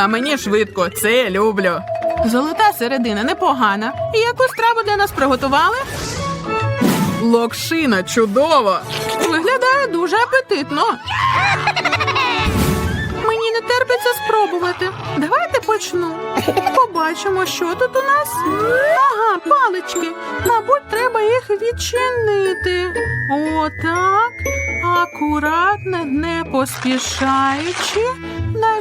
А мені швидко, це люблю. Золота середина непогана. І яку страву для нас приготували? Локшина, чудово! Виглядає дуже апетитно. Мені не терпиться спробувати. Давайте почну. Побачимо, що тут у нас. Ага, палички. Мабуть, треба їх відчинити. Отак. Акуратно, не поспішаючи.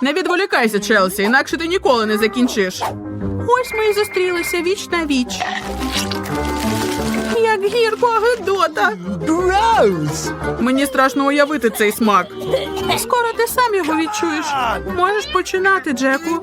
Не відволікайся, Челсі, інакше ти ніколи не закінчиш. Ось ми і зустрілися віч на віч. Як гірко Гедота. Мені страшно уявити цей смак. Скоро ти сам його відчуєш. Можеш починати, Джеку.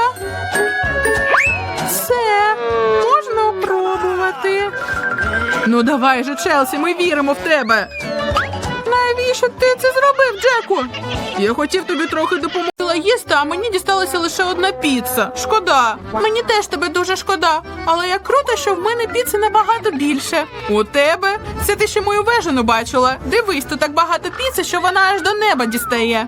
Ну давай же, Челсі, ми віримо в тебе. Навіщо ти це зробив, Джеку? Я хотів тобі трохи допомогти їсти, а мені дісталася лише одна піца. Шкода. Мені теж тебе дуже шкода. Але як круто, що в мене піци набагато більше. У тебе? Це ти ще мою вежу не бачила. Дивись, тут так багато піци, що вона аж до неба дістає.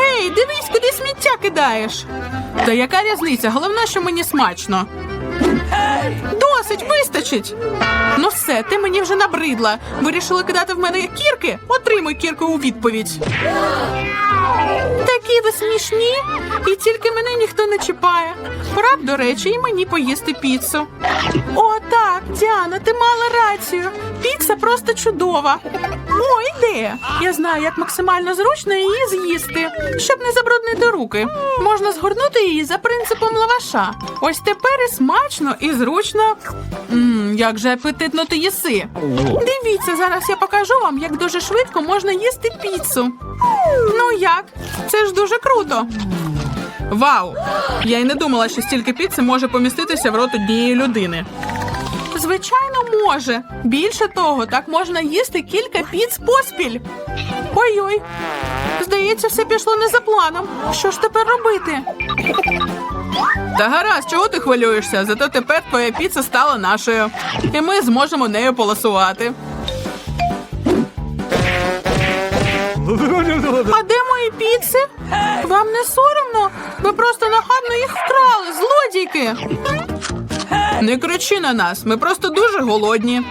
Ей, дивись, куди сміття кидаєш. Та яка різниця? Головне, що мені смачно. Досить вистачить. Ну все, ти мені вже набридла. Вирішила кидати в мене кірки? Отримуй кірку у відповідь. Такі ви смішні, і тільки мене ніхто не чіпає. Пора б, до речі, і мені поїсти піцу. О, так, Діана, ти мала рацію. Піца просто чудова. О, ідея. Я знаю, як максимально зручно її з'їсти, щоб не забруднити руки. Можна згорнути її за принципом лаваша. Ось тепер і смачно, і зручно. Мм, як же апетитно ти їси. Дивіться, зараз я покажу вам, як дуже швидко можна їсти піцу. Ну як? Це ж дуже круто. Вау! Я й не думала, що стільки піци може поміститися в рот однієї людини. Звичайно, може. Більше того, так можна їсти кілька піц поспіль. Ой-ой. Здається, все пішло не за планом. Що ж тепер робити? Та гаразд, чого ти хвилюєшся? Зато тепер твоя піца стала нашою. І ми зможемо нею полосувати. А де мої піци? Вам не соромно? Ви просто нахабно їх вкрали, злодійки. Не кричи на нас, ми просто дуже голодні.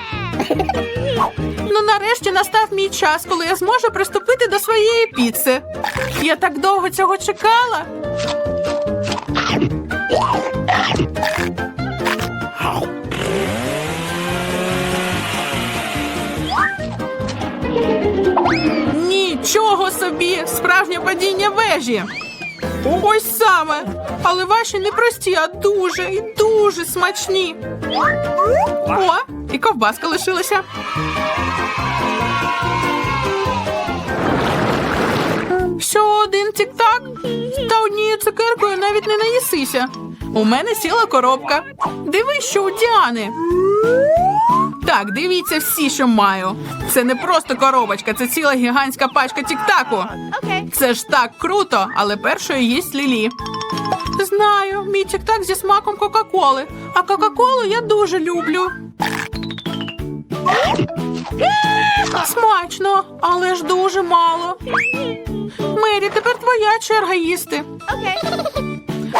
Ну, нарешті настав мій час, коли я зможу приступити до своєї піци. Я так довго цього чекала. Нічого собі! Справжнє падіння вежі. Ось саме. Але ваші не прості, а дуже і дуже смачні. О, і ковбаска лишилася. Що один тік-так? Та однією цукеркою навіть не наїсися. У мене сіла коробка. Дивись, що у Діани. Так, дивіться всі, що маю. Це не просто коробочка, це ціла гігантська пачка тік-таку. Це ж так круто, але першою їсть Лілі. Знаю, мій тік-так зі смаком Кока-Коли. А Кока-Колу я дуже люблю. Смачно, але ж дуже мало. Мері, тепер твоя черга їсти.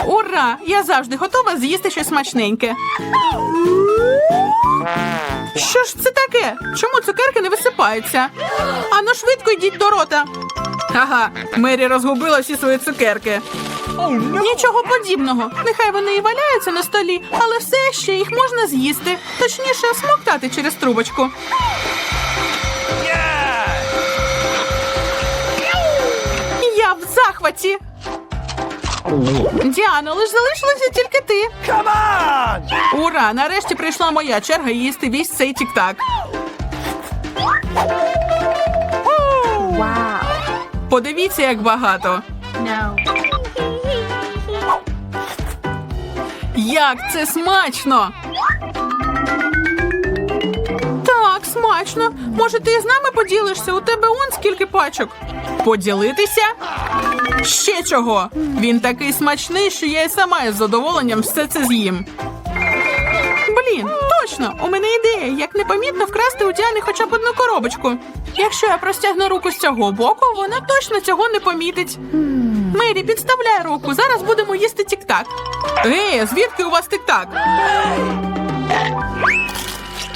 Ура! Я завжди готова з'їсти щось смачненьке. Що ж це таке? Чому цукерки не висипаються? Ану швидко йдіть до рота. Ага, Мері розгубила всі свої цукерки. Нічого подібного. Нехай вони і валяються на столі, але все ще їх можна з'їсти. Точніше, смоктати через трубочку. Захваті. Діано, лиш залишилася тільки ти. Ура! Нарешті прийшла моя черга їсти весь цей тік-так. Подивіться, як багато. Як це смачно! Так, смачно. Може, ти з нами поділишся? У тебе он скільки пачок. Поділитися? Ще чого? Він такий смачний, що я й сама із задоволенням все це з'їм. Блін, точно, у мене ідея, як непомітно вкрасти у Діани хоча б одну коробочку. Якщо я простягну руку з цього боку, вона точно цього не помітить. Мері, підставляй руку, зараз будемо їсти тік-так. Ей, звідки у вас тік-так?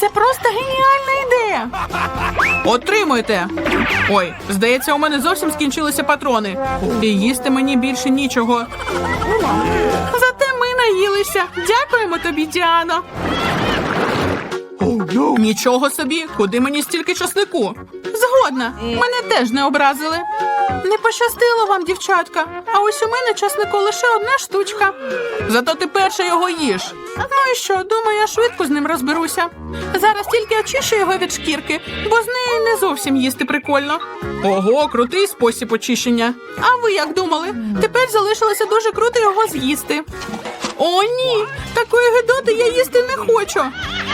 Це просто геніальна ідея. Отримуйте. Ой, здається, у мене зовсім скінчилися патрони. І їсти мені більше нічого. Зате ми наїлися. Дякуємо тобі, Діано. Нічого собі, куди мені стільки часнику? Згодна, мене теж не образили. Не пощастило вам, дівчатка. А ось у мене часнику лише одна штучка. Зато ти перша його їш. Ну і що, думаю, я швидко з ним розберуся. Зараз тільки очищу його від шкірки, бо з нею не зовсім їсти прикольно. Ого, крутий спосіб очищення. А ви як думали? Тепер залишилося дуже круто його з'їсти. О, ні! Такої гидоти я їсти не хочу.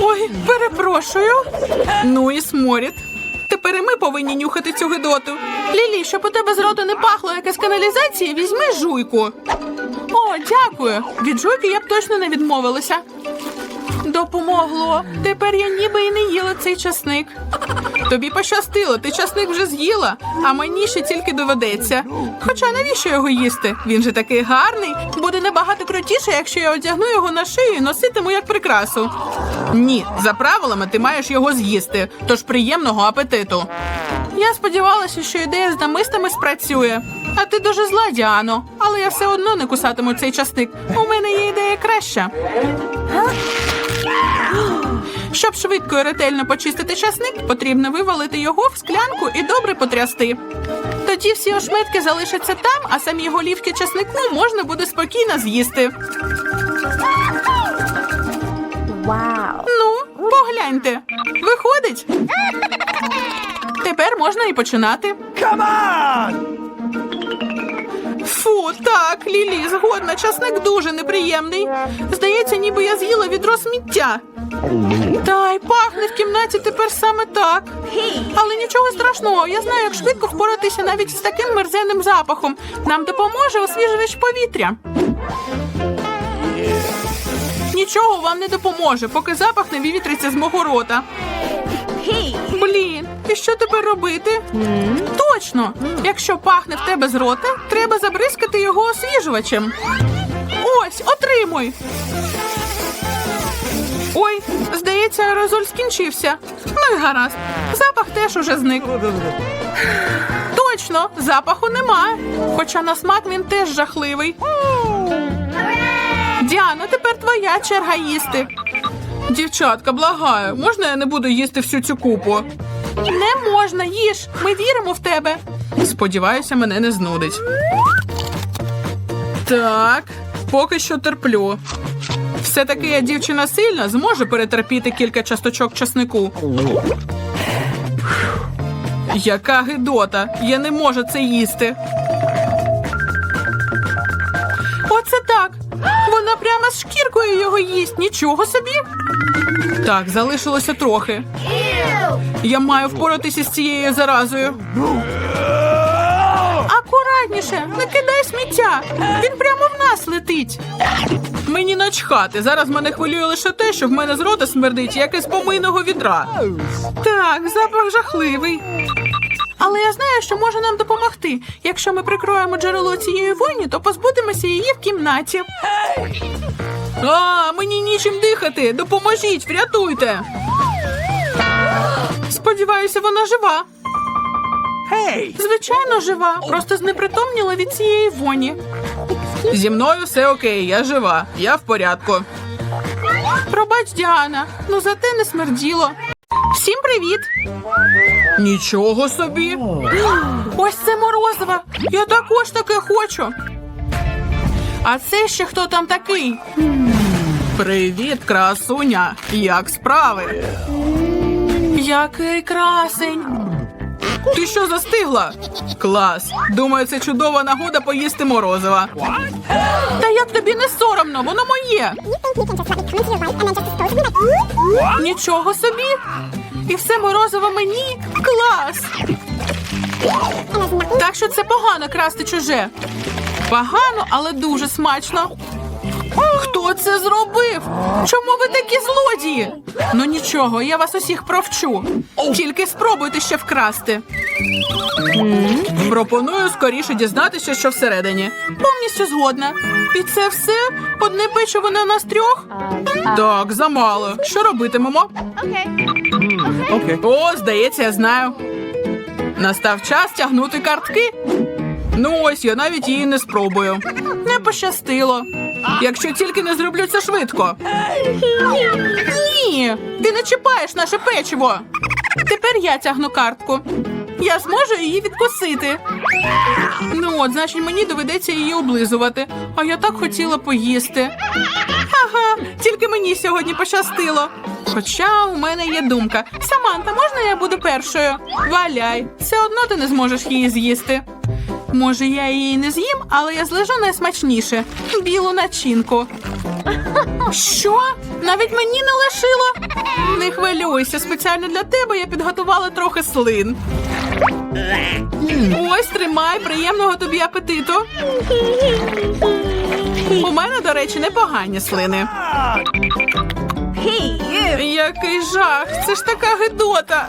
Ой, перепрошую. Ну і сморід. Тепер і ми повинні нюхати цю гидоту. Лілі, щоб у тебе з роту не пахло якась каналізація, візьми жуйку. О, дякую. Від жуйки я б точно не відмовилася. Допомогло. Тепер я ніби і не їла цей часник. Тобі пощастило, ти часник вже з'їла, а мені ще тільки доведеться. Хоча навіщо його їсти? Він же такий гарний. Буде набагато крутіше, якщо я одягну його на шию і носитиму як прикрасу. Ні, за правилами ти маєш його з'їсти, тож приємного апетиту. Я сподівалася, що ідея з намистами спрацює. А ти дуже зла, Діано. Але я все одно не кусатиму цей часник. У мене є ідея краща. Щоб швидко і ретельно почистити часник, потрібно вивалити його в склянку і добре потрясти. Тоді всі ошметки залишаться там, а самі голівки часнику можна буде спокійно з'їсти. Wow. Ну, погляньте. Виходить. Тепер можна і починати. Фу, так, Лілі, згодна, часник дуже неприємний. Здається, ніби я з'їла відро сміття. Та й пахне в кімнаті тепер саме так. Але нічого страшного, я знаю, як швидко впоратися навіть з таким мерзенним запахом. Нам допоможе освіжувач повітря. Нічого вам не допоможе, поки запах не вивітриться з мого рота. Блін, і що тепер робити? Точно! Якщо пахне в тебе з рота, треба забризкати його освіжувачем. Ось, отримуй. Ой, здається, аерозоль скінчився. Ну і гаразд. Запах теж уже зник. Точно, запаху нема. Хоча на смак він теж жахливий. Діана, тепер твоя черга їсти. Дівчатка, благаю, можна я не буду їсти всю цю купу? Не можна, їж. Ми віримо в тебе. Сподіваюся, мене не знудить. Так, поки що терплю. Все-таки я дівчина сильна, зможу перетерпіти кілька часточок часнику. Яка гидота! Я не можу це їсти. Оце так. Вона прямо з шкіркою його їсть. Нічого собі. Так, залишилося трохи. Я маю впоратися з цією заразою. Акуратніше, не кидай сміття. Він прямо в нас летить. Мені начхати. Зараз мене хвилює лише те, що в мене з рота смердить, як із помийного відра. Так, запах жахливий. Але я знаю, що може нам допомогти. Якщо ми прикроємо джерело цієї войні, то позбудемося її в кімнаті. А, мені нічим дихати. Допоможіть, врятуйте. Сподіваюся, вона жива. Гей, Звичайно, жива. Просто знепритомніла від цієї воні. Зі мною все окей, я жива. Я в порядку. Пробач, Діана, ну зате не смерділо. Всім привіт! Нічого собі. Ось це морозива. Я також таке хочу. А це ще хто там такий? Привіт, красуня. Як справи? Який красень. Ти що застигла? Клас. Думаю, це чудова нагода поїсти морозива. Та як тобі не соромно, воно моє. Нічого собі. І все морозиво мені. Клас. Так що це погано красти чуже. Погано, але дуже смачно. Хто це зробив? Чому ви такі злодії? Ну нічого, я вас усіх провчу. Тільки спробуйте ще вкрасти. Пропоную скоріше дізнатися, що всередині. Повністю згодна. І це все? Одне печиво на нас трьох? Так, замало. Що робитимемо? Okay. О, здається, я знаю. Настав час тягнути картки. Ну ось, я навіть її не спробую. Не пощастило. Якщо тільки не зроблю це швидко. Ні, ти не чіпаєш наше печиво. Тепер я тягну картку. Я зможу її відкусити. Ну от, значить, мені доведеться її облизувати. А я так хотіла поїсти. Ага, тільки мені сьогодні пощастило. Хоча у мене є думка. Саманта, можна я буду першою? Валяй, все одно ти не зможеш її з'їсти. Може, я її не з'їм, але я злежу найсмачніше білу начинку. Що? Навіть мені не лишило? Не хвилюйся, спеціально для тебе я підготувала трохи слин. Ось тримай, приємного тобі апетиту. У мене, до речі, непогані слини. Який жах! Це ж така гидота.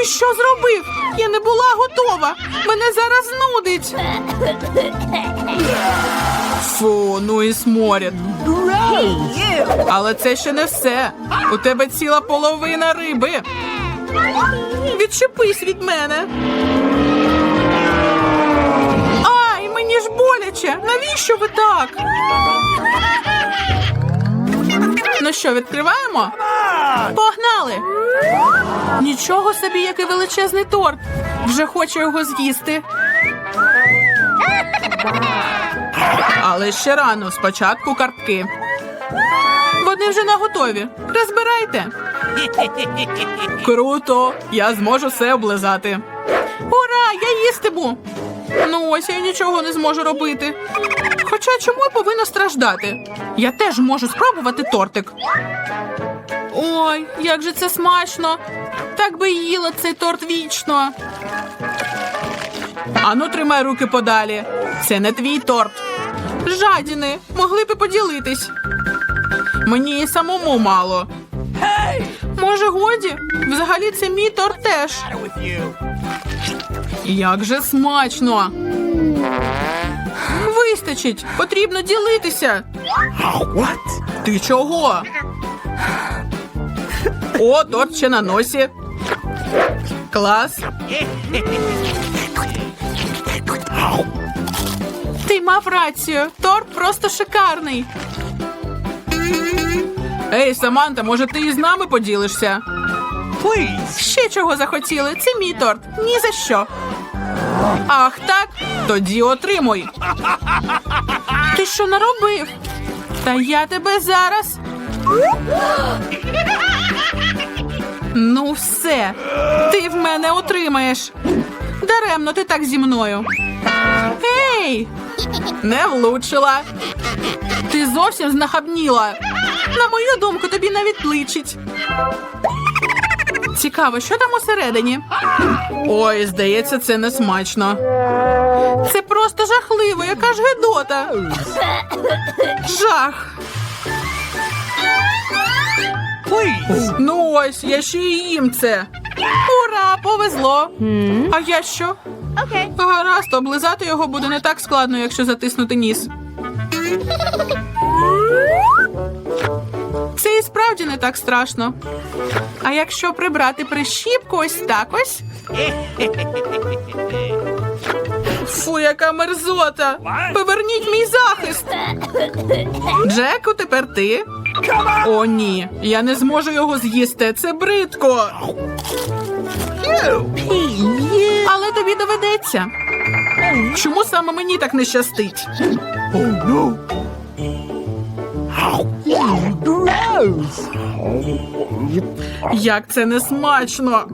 Ти що зробив? Я не була готова. Мене зараз нудить. Фу, ну і сморід. Але це ще не все. У тебе ціла половина риби. Відчепись від мене. Ай, Мені ж боляче. Навіщо ви так? Ну що, відкриваємо? Погнали! Нічого собі, який величезний торт. Вже хочу його з'їсти. Але ще рано, спочатку картки. Вони вже наготові. Розбирайте. Круто! Я зможу все облизати. Ура! Я їстиму! Ну ось я нічого не зможу робити. Хоча чому я повинна страждати? Я теж можу спробувати тортик. Ой, як же це смачно! Так би їла цей торт вічно. Ану, тримай руки подалі. Це не твій торт. Жадіни, могли б і поділитись. Мені і самому мало. Може, годі? Взагалі це мій торт теж. Як же смачно! Вистачить! Потрібно ділитися! What? Ти чого? О, торт ще на носі. Клас. Ти мав рацію. Торт просто шикарний. Ей, Саманта, може ти із нами поділишся? Ще чого захотіли? Це мій торт. Ні за що. Ах, так? Тоді отримуй. Ти що наробив? Та я тебе зараз. Ну, все. Ти в мене отримаєш. Даремно ти так зі мною. Ей! Не влучила. Ти зовсім знахабніла. На мою думку, тобі навіть личить. Цікаво, що там усередині? Ой, здається, це не смачно. Це просто жахливо, яка ж гидота. Жах. Ну ось, я ще й їм це. Ура, повезло. А я що? Okay. Гаразд, облизати його буде не так складно, якщо затиснути ніс. Це і справді не так страшно. А якщо прибрати прищіпку ось так ось. Фу, яка мерзота! Поверніть мій захист. Джеку, тепер ти. О, ні, я не зможу його з'їсти. Це бридко. Але тобі доведеться. Чому саме мені так не щастить? Як це не смачно.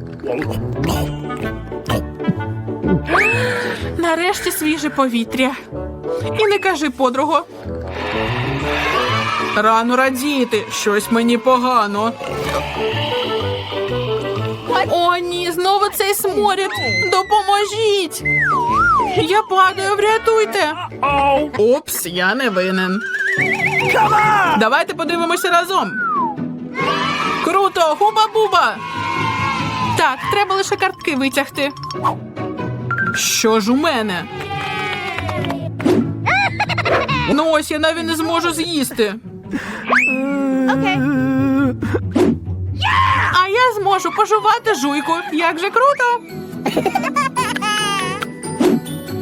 Нарешті свіже повітря. І не кажи, подруго. Рано радіти, щось мені погано. О, ні, знову цей сморід. Допоможіть. Я падаю, врятуйте. Упс, я не винен. Давайте подивимося разом. Круто, хуба-буба. Так, треба лише картки витягти. Що ж у мене? Ну ось я навіть не зможу з'їсти. Okay. А я зможу пожувати жуйку. Як же круто.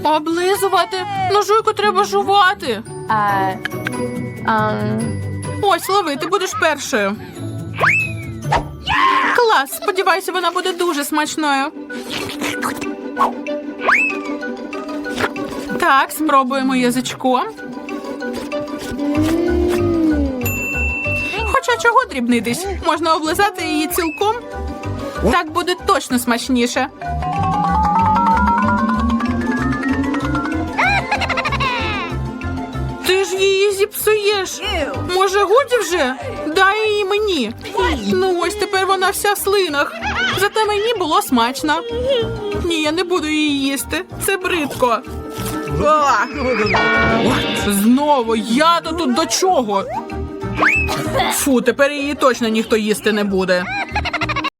Облизувати. Ну жуйку треба жувати. Ось лови, ти будеш першою. Клас, сподіваюся, вона буде дуже смачною. Так, спробуємо язичком. Хоча чого дрібнитись? Можна облизати її цілком. Так буде точно смачніше. Ти ж її зіпсуєш. Може, годі вже? Дай її мені. Ну ось тепер вона вся в слинах. Зате мені було смачно. Ні, я не буду її їсти. Це бридко. Знову я то тут до чого? Фу, тепер її точно ніхто їсти не буде.